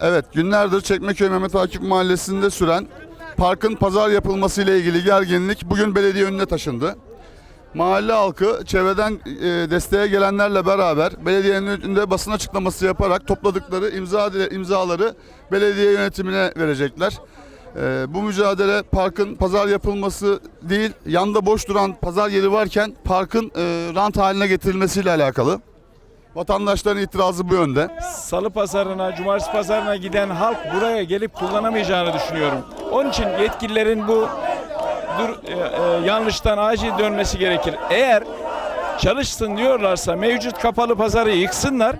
Evet, günlerdir Çekmeköy Mehmet Akif Mahallesi'nde süren parkın pazar yapılması ile ilgili gerginlik bugün belediye önüne taşındı. Mahalle halkı çevreden e, desteğe gelenlerle beraber belediyenin önünde basın açıklaması yaparak topladıkları imza imzaları belediye yönetimine verecekler. E, bu mücadele parkın pazar yapılması değil, yanda boş duran pazar yeri varken parkın e, rant haline getirilmesiyle alakalı. Vatandaşların itirazı bu yönde. Salı pazarına, cumartesi pazarına giden halk buraya gelip kullanamayacağını düşünüyorum. Onun için yetkililerin bu dur, e, e, yanlıştan acil dönmesi gerekir. Eğer çalışsın diyorlarsa mevcut kapalı pazarı yıksınlar.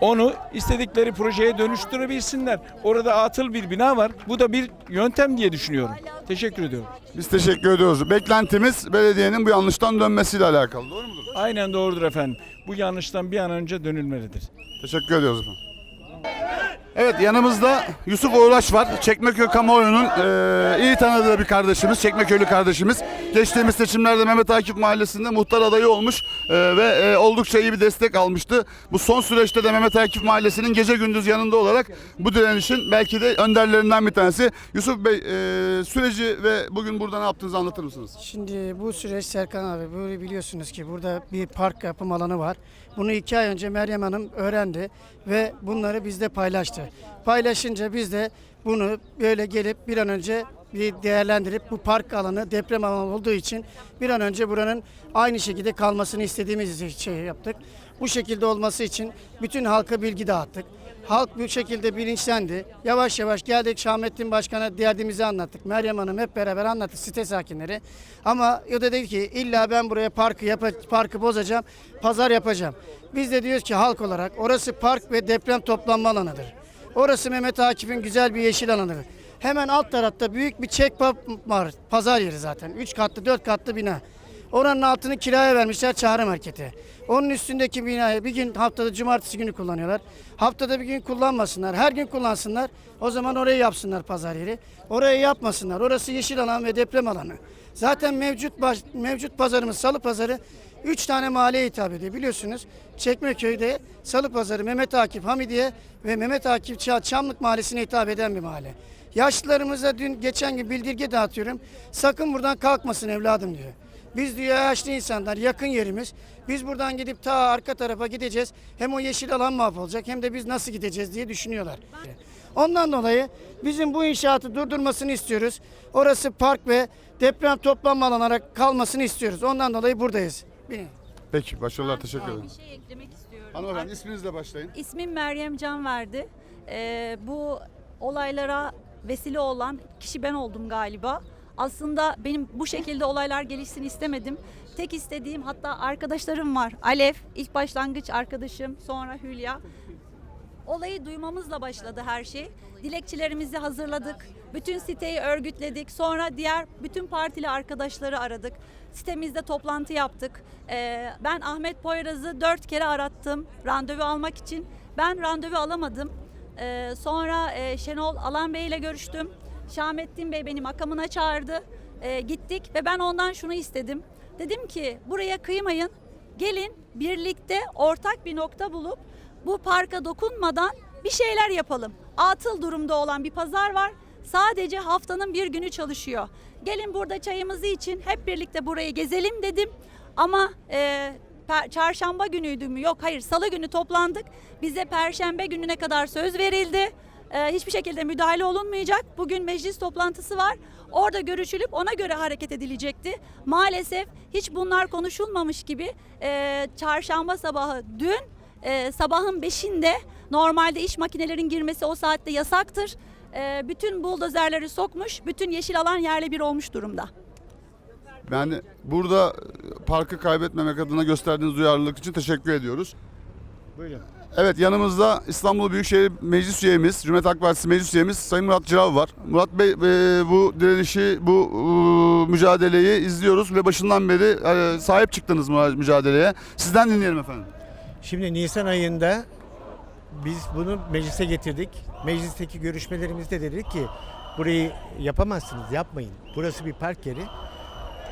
Onu istedikleri projeye dönüştürebilsinler. Orada atıl bir bina var. Bu da bir yöntem diye düşünüyorum. Teşekkür ediyorum. Biz teşekkür ediyoruz. Beklentimiz belediyenin bu yanlıştan dönmesiyle alakalı. Doğru mudur? Aynen doğrudur efendim. Bu yanlıştan bir an önce dönülmelidir. Teşekkür ediyoruz efendim. Evet yanımızda Yusuf Uğraş var. Çekmeköy kamuoyunun eee, iyi tanıdığı bir kardeşimiz, Çekmeköylü kardeşimiz. Geçtiğimiz seçimlerde Mehmet Akif Mahallesi'nde muhtar adayı olmuş eee, ve eee, oldukça iyi bir destek almıştı. Bu son süreçte de Mehmet Akif Mahallesi'nin gece gündüz yanında olarak bu direnişin belki de önderlerinden bir tanesi. Yusuf Bey eee, süreci ve bugün burada ne yaptığınızı anlatır mısınız? Şimdi bu süreç Serkan abi böyle biliyorsunuz ki burada bir park yapım alanı var. Bunu iki ay önce Meryem Hanım öğrendi ve bunları bizde paylaştı. Paylaşınca biz de bunu böyle gelip bir an önce bir değerlendirip bu park alanı deprem alanı olduğu için bir an önce buranın aynı şekilde kalmasını istediğimiz şey yaptık. Bu şekilde olması için bütün halka bilgi dağıttık. Halk bu şekilde bilinçlendi. Yavaş yavaş geldik Şahmettin Başkan'a derdimizi anlattık. Meryem Hanım hep beraber anlattı site sakinleri. Ama o da dedi ki illa ben buraya parkı yapa, parkı bozacağım, pazar yapacağım. Biz de diyoruz ki halk olarak orası park ve deprem toplanma alanıdır. Orası Mehmet Akif'in güzel bir yeşil alanıdır. Hemen alt tarafta büyük bir pub var. Pazar yeri zaten. 3 katlı 4 katlı bina. Oranın altını kiraya vermişler çağrı markete. Onun üstündeki binayı bir gün haftada cumartesi günü kullanıyorlar. Haftada bir gün kullanmasınlar. Her gün kullansınlar. O zaman orayı yapsınlar pazar yeri. Orayı yapmasınlar. Orası yeşil alan ve deprem alanı. Zaten mevcut mevcut pazarımız Salı Pazarı 3 tane mahalleye hitap ediyor. Biliyorsunuz Çekmeköy'de Salı Pazarı Mehmet Akif Hamidiye ve Mehmet Akif Ça- Çamlık Mahallesi'ne hitap eden bir mahalle. Yaşlılarımıza dün geçen gün bildirge dağıtıyorum. Sakın buradan kalkmasın evladım diyor. Biz diyor yaşlı insanlar yakın yerimiz. Biz buradan gidip ta arka tarafa gideceğiz. Hem o yeşil alan mahvolacak hem de biz nasıl gideceğiz diye düşünüyorlar. Ondan dolayı bizim bu inşaatı durdurmasını istiyoruz. Orası park ve deprem toplanma alanı olarak kalmasını istiyoruz. Ondan dolayı buradayız. Bir- Peki başarılar teşekkür ederim. Bir şey eklemek istiyorum. Hanımefendi isminizle başlayın. İsmim Meryem Can verdi. Ee, bu olaylara vesile olan kişi ben oldum galiba. Aslında benim bu şekilde olaylar gelişsin istemedim. Tek istediğim hatta arkadaşlarım var. Alev, ilk başlangıç arkadaşım, sonra Hülya. Olayı duymamızla başladı her şey. Dilekçelerimizi hazırladık. Bütün siteyi örgütledik. Sonra diğer bütün partili arkadaşları aradık. Sitemizde toplantı yaptık. Ee, ben Ahmet Poyraz'ı dört kere arattım randevu almak için. Ben randevu alamadım. Ee, sonra e, Şenol Alan Bey ile görüştüm. Şahmettin Bey beni makamına çağırdı. Ee, gittik ve ben ondan şunu istedim. Dedim ki buraya kıymayın. Gelin birlikte ortak bir nokta bulup bu parka dokunmadan bir şeyler yapalım. Atıl durumda olan bir pazar var. Sadece haftanın bir günü çalışıyor. Gelin burada çayımızı için hep birlikte burayı gezelim dedim. Ama e, çarşamba günüydü mü? Yok hayır salı günü toplandık. Bize perşembe gününe kadar söz verildi. E, hiçbir şekilde müdahale olunmayacak. Bugün meclis toplantısı var. Orada görüşülüp ona göre hareket edilecekti. Maalesef hiç bunlar konuşulmamış gibi e, çarşamba sabahı dün e, sabahın 5'inde normalde iş makinelerin girmesi o saatte yasaktır. E, bütün buldozerleri sokmuş, bütün yeşil alan yerle bir olmuş durumda. Yani burada parkı kaybetmemek adına gösterdiğiniz duyarlılık için teşekkür ediyoruz. Buyurun. Evet yanımızda İstanbul Büyükşehir Meclis Üyemiz, Cumhuriyet Halk Partisi Meclis Üyemiz Sayın Murat Cirav var. Murat Bey e, bu direnişi, bu e, mücadeleyi izliyoruz ve başından beri e, sahip çıktınız mü- mücadeleye. Sizden dinleyelim efendim. Şimdi Nisan ayında biz bunu meclise getirdik. Meclisteki görüşmelerimizde dedik ki burayı yapamazsınız, yapmayın. Burası bir park yeri.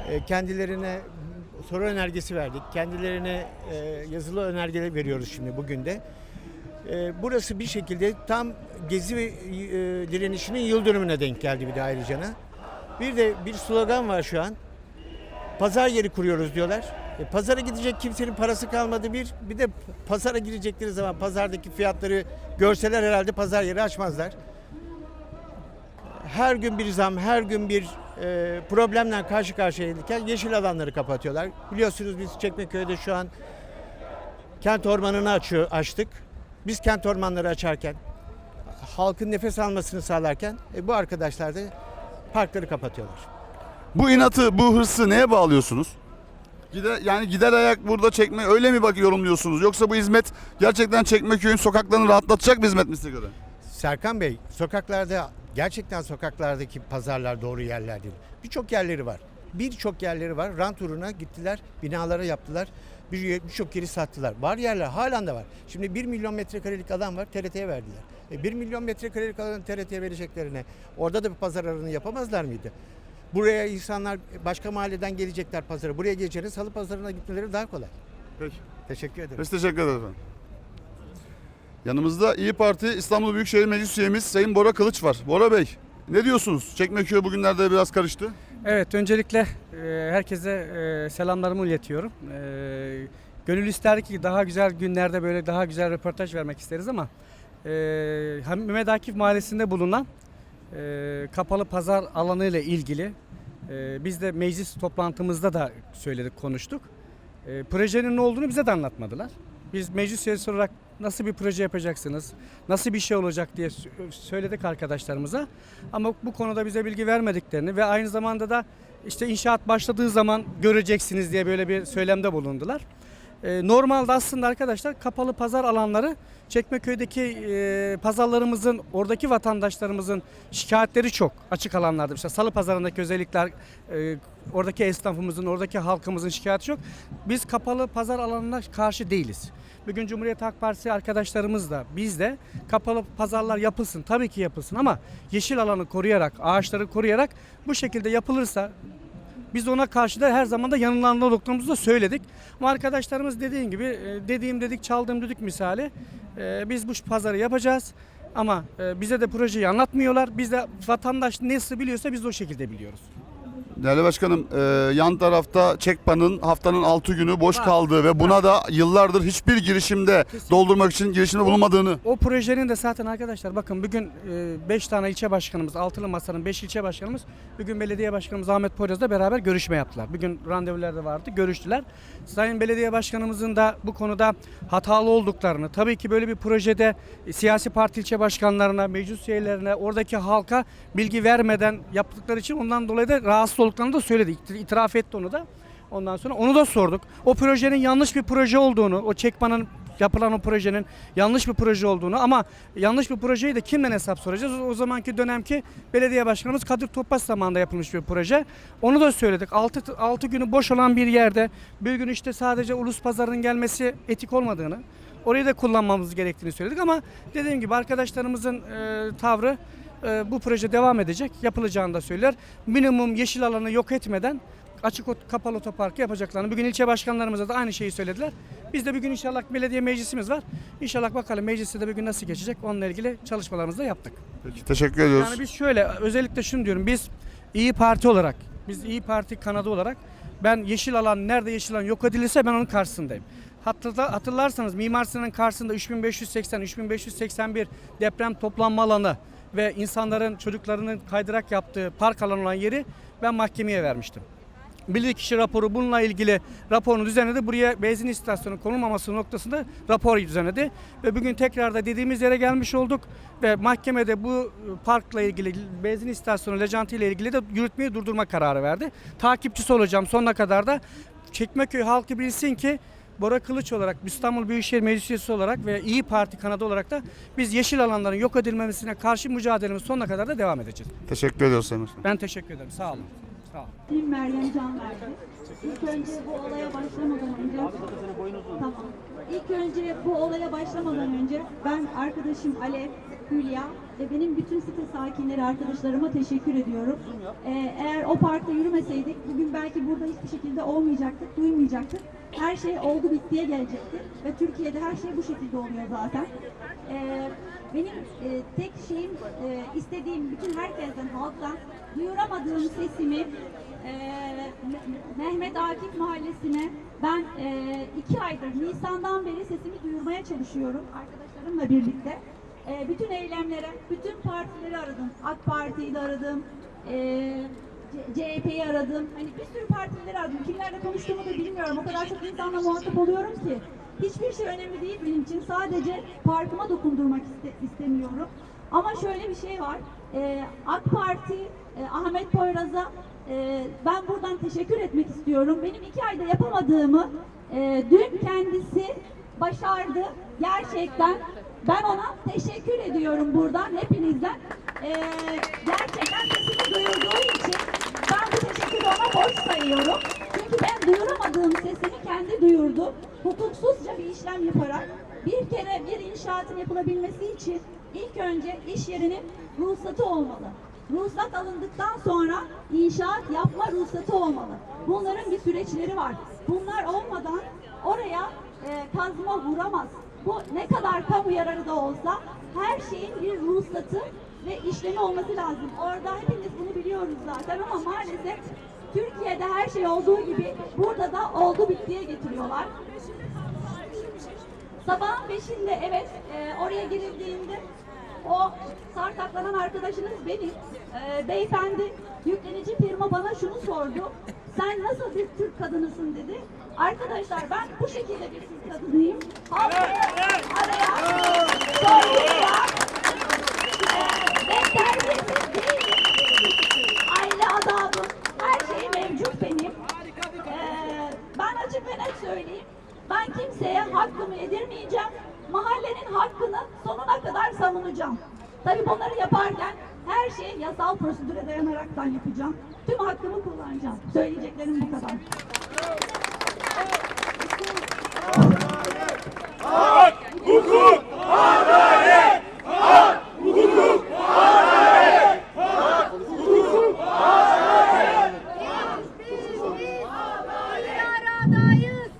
E, Kendilerine soru önergesi verdik. Kendilerine e, yazılı önergeler veriyoruz şimdi bugün de. Ee, burası bir şekilde tam Gezi e, direnişinin yıl dönümüne denk geldi bir de ayrıca. Bir de bir slogan var şu an. Pazar yeri kuruyoruz diyorlar. E, pazara gidecek kimsenin parası kalmadı bir. Bir de pazara girecekleri zaman pazardaki fiyatları görseler herhalde pazar yeri açmazlar. Her gün bir zam, her gün bir e, problemle karşı karşıyayken yeşil alanları kapatıyorlar. Biliyorsunuz biz Çekmeköy'de şu an kent ormanını açıyor, açtık. Biz kent ormanları açarken, halkın nefes almasını sağlarken e, bu arkadaşlar da parkları kapatıyorlar. Bu inatı, bu hırsı neye bağlıyorsunuz? Gider, yani gider ayak burada çekme öyle mi bak yorumluyorsunuz? Yoksa bu hizmet gerçekten Çekmeköy'ün sokaklarını rahatlatacak bir hizmet mi size göre? Serkan Bey, sokaklarda gerçekten sokaklardaki pazarlar doğru yerler değil. Birçok yerleri var. Birçok yerleri var. Rant uğruna gittiler, binalara yaptılar. Bir- Birçok yeri sattılar. Var yerler halen de var. Şimdi 1 milyon metrekarelik alan var, TRT'ye verdiler. E 1 milyon metrekarelik alanı TRT'ye vereceklerine orada da bir pazar alanı yapamazlar mıydı? Buraya insanlar başka mahalleden gelecekler pazara. Buraya geleceğine salı pazarına gitmeleri daha kolay. Peki. Teşekkür ederim. Biz teşekkür ederiz efendim. Yanımızda İyi Parti İstanbul Büyükşehir Meclis üyemiz Sayın Bora Kılıç var. Bora Bey ne diyorsunuz? Çekmeköy bugünlerde biraz karıştı. Evet, öncelikle e, herkese e, selamlarımı iletiyorum. E, gönül ister ki daha güzel günlerde böyle daha güzel röportaj vermek isteriz ama e, Mehmet Akif Mahallesi'nde bulunan e, kapalı pazar alanı ile ilgili e, biz de meclis toplantımızda da söyledik, konuştuk. E, projenin ne olduğunu bize de anlatmadılar. Biz meclis üyesi olarak nasıl bir proje yapacaksınız, nasıl bir şey olacak diye sö- söyledik arkadaşlarımıza. Ama bu konuda bize bilgi vermediklerini ve aynı zamanda da işte inşaat başladığı zaman göreceksiniz diye böyle bir söylemde bulundular. Ee, normalde aslında arkadaşlar kapalı pazar alanları Çekmeköy'deki e, pazarlarımızın, oradaki vatandaşlarımızın şikayetleri çok açık alanlarda. İşte salı pazarındaki özellikler, e, oradaki esnafımızın, oradaki halkımızın şikayeti çok. Biz kapalı pazar alanına karşı değiliz. Bugün Cumhuriyet Halk Partisi arkadaşlarımız da biz de kapalı pazarlar yapılsın. Tabii ki yapılsın ama yeşil alanı koruyarak, ağaçları koruyarak bu şekilde yapılırsa biz ona karşı da her zaman da yanılanlı olduklarımızı da söyledik. Ama arkadaşlarımız dediğim gibi e, dediğim dedik çaldığım dedik misali e, biz bu pazarı yapacağız. Ama e, bize de projeyi anlatmıyorlar. Biz de vatandaş nasıl biliyorsa biz de o şekilde biliyoruz. Değerli Başkanım e, yan tarafta Çekpa'nın haftanın 6 günü boş kaldığı ve buna da yıllardır hiçbir girişimde doldurmak için girişimde bulunmadığını O projenin de zaten arkadaşlar bakın bugün 5 tane ilçe başkanımız, altılı masanın 5 ilçe başkanımız bugün belediye başkanımız Ahmet Poyraz'la beraber görüşme yaptılar. Bugün randevular da vardı, görüştüler. Sayın belediye başkanımızın da bu konuda hatalı olduklarını, tabii ki böyle bir projede e, siyasi parti ilçe başkanlarına, meclis üyelerine, oradaki halka bilgi vermeden yaptıkları için ondan dolayı da rahatsız olduklarını da söyledi. İtir- İtiraf etti onu da. Ondan sonra onu da sorduk. O projenin yanlış bir proje olduğunu, o çekmanın yapılan o projenin yanlış bir proje olduğunu ama yanlış bir projeyi de kimden hesap soracağız? O zamanki dönemki belediye başkanımız Kadir Topbaş zamanında yapılmış bir proje. Onu da söyledik. 6 6 günü boş olan bir yerde bir gün işte sadece ulus pazarının gelmesi etik olmadığını, orayı da kullanmamız gerektiğini söyledik ama dediğim gibi arkadaşlarımızın e, tavrı e, bu proje devam edecek. Yapılacağını da söyler. Minimum yeşil alanı yok etmeden açık kapalı otoparkı yapacaklarını. Bugün ilçe başkanlarımıza da aynı şeyi söylediler. Biz de bugün inşallah belediye meclisimiz var. İnşallah bakalım mecliste de bugün nasıl geçecek onunla ilgili çalışmalarımızı da yaptık. Peki, teşekkür ediyoruz. Yani biz şöyle özellikle şunu diyorum. Biz İyi Parti olarak, biz İyi Parti kanadı olarak ben yeşil alan nerede yeşil alan yok edilirse ben onun karşısındayım. Hatırla, hatırlarsanız Mimar Sinan'ın karşısında 3580, 3581 deprem toplanma alanı ve insanların çocuklarının kaydırak yaptığı park alanı olan yeri ben mahkemeye vermiştim. Bilirkişi raporu bununla ilgili raporunu düzenledi. Buraya benzin istasyonu konulmaması noktasında rapor düzenledi. Ve bugün tekrar da dediğimiz yere gelmiş olduk. Ve mahkemede bu parkla ilgili benzin istasyonu lejantı ile ilgili de yürütmeyi durdurma kararı verdi. Takipçisi olacağım sonuna kadar da. Çekmeköy halkı bilsin ki Bora Kılıç olarak, İstanbul Büyükşehir Meclis Üyesi olarak ve İyi Parti kanadı olarak da biz yeşil alanların yok edilmemesine karşı mücadelemiz sonuna kadar da devam edeceğiz. Teşekkür ediyoruz Sayın Başkanım. Ben teşekkür ederim. Sağ olun. Sağ olun. İsmim Meryem Can verdi. İlk önce bu olaya başlamadan önce Tamam. İlk önce bu olaya başlamadan önce ben arkadaşım Alev, Hülya ve benim bütün site sakinleri arkadaşlarıma teşekkür ediyorum. Ee, eğer o parkta yürümeseydik bugün belki burada hiçbir şekilde olmayacaktık, duymayacaktık. Her şey oldu bittiye gelecekti ve Türkiye'de her şey bu şekilde oluyor zaten. Ee, benim e, tek şeyim, e, istediğim bütün herkesten, halktan duyuramadığım sesimi e, Me- Mehmet Akif Mahallesi'ne ben e, iki aydır Nisan'dan beri sesimi duyurmaya çalışıyorum arkadaşlarımla birlikte. E, bütün eylemlere, bütün partileri aradım. AK Parti'yi de aradım. E, CHP'yi aradım. Hani bir sürü partileri aradım. Kimlerle konuştuğumu da bilmiyorum. O kadar çok insanla muhatap oluyorum ki. Hiçbir şey önemli değil benim için. Sadece parkıma dokundurmak iste- istemiyorum. Ama şöyle bir şey var. Ee, AK Parti, e, Ahmet Poyraz'a e, ben buradan teşekkür etmek istiyorum. Benim iki ayda yapamadığımı e, dün kendisi başardı. Gerçekten ben ona teşekkür ediyorum buradan hepinizden. Ee, gerçekten sesimi duyurduğu için ben bu teşekkürü ona borç sayıyorum. Çünkü ben duyuramadığım sesimi kendi duyurdu. Hukuksuzca bir işlem yaparak bir kere bir inşaatın yapılabilmesi için ilk önce iş yerinin ruhsatı olmalı. Ruhsat alındıktan sonra inşaat yapma ruhsatı olmalı. Bunların bir süreçleri var. Bunlar olmadan oraya e, kazma vuramaz. Bu ne kadar kamu yararı da olsa her şeyin bir ruhsatı ve işlemi olması lazım. Orada hepimiz bunu biliyoruz zaten ama maalesef Türkiye'de her şey olduğu gibi burada da oldu bittiye getiriyorlar. Sabahın beşinde evet e, oraya girildiğinde o sartaklanan arkadaşınız benim. E, beyefendi yüklenici firma bana şunu sordu. Sen nasıl bir Türk kadınısın dedi. Arkadaşlar ben bu şekilde bir Türk kadınıyım. Halkı araya ben Aile adabım, her şey mevcut benim. Ee, ben açık ve net söyleyeyim. Ben kimseye hakkımı yedirmeyeceğim. Mahallenin hakkını sonuna kadar savunacağım. Tabii bunları yaparken her şeyi yasal prosedüre dayanaraktan yapacağım. Tüm hakkımı kullanacağım. Söyleyeceklerim bu kadar. Bir aradayız.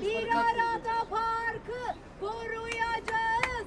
Bir arada parkı koruyacağız.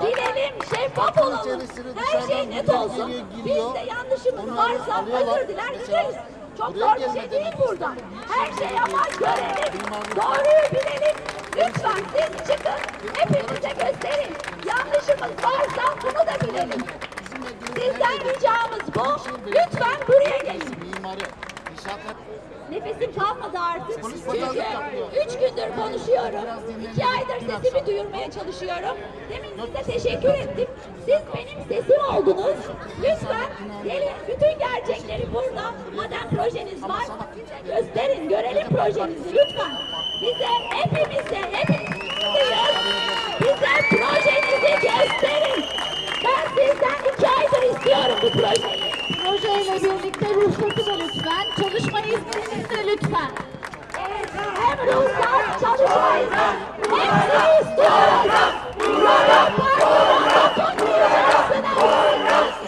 Bilelim, şeffaf olalım. Her şey net olsun. Bizde yanlışımız varsa özür diler gideriz. Çok zor bir şey değil burada. Her şey ama görelim. Doğruyu bilelim. Lütfen siz çıkın. Hepimize gösterin. Yanlışımız varsa bunu da bilelim. Sizden ricamız bu. Lütfen buraya gelin. Nefesim kalmadı artık. Çünkü üç gündür konuşuyorum. İki aydır sesimi duyurmaya çalışıyorum. Demin size teşekkür ettim. Siz benim sesim oldunuz. Lütfen gelin bütün gerçekleri burada. Madem lütfen bize hepimize hepimize bize projenizi gösterin. Ben sizden iki aydır istiyorum bu projeyi. Projeyle birlikte ruhsatı da lütfen, çalışma izninizi de lütfen. Evet, hem ruhsat, çalışma izni, hepsini istiyorum. Duralım, duralım, duralım, duralım, duralım, duralım,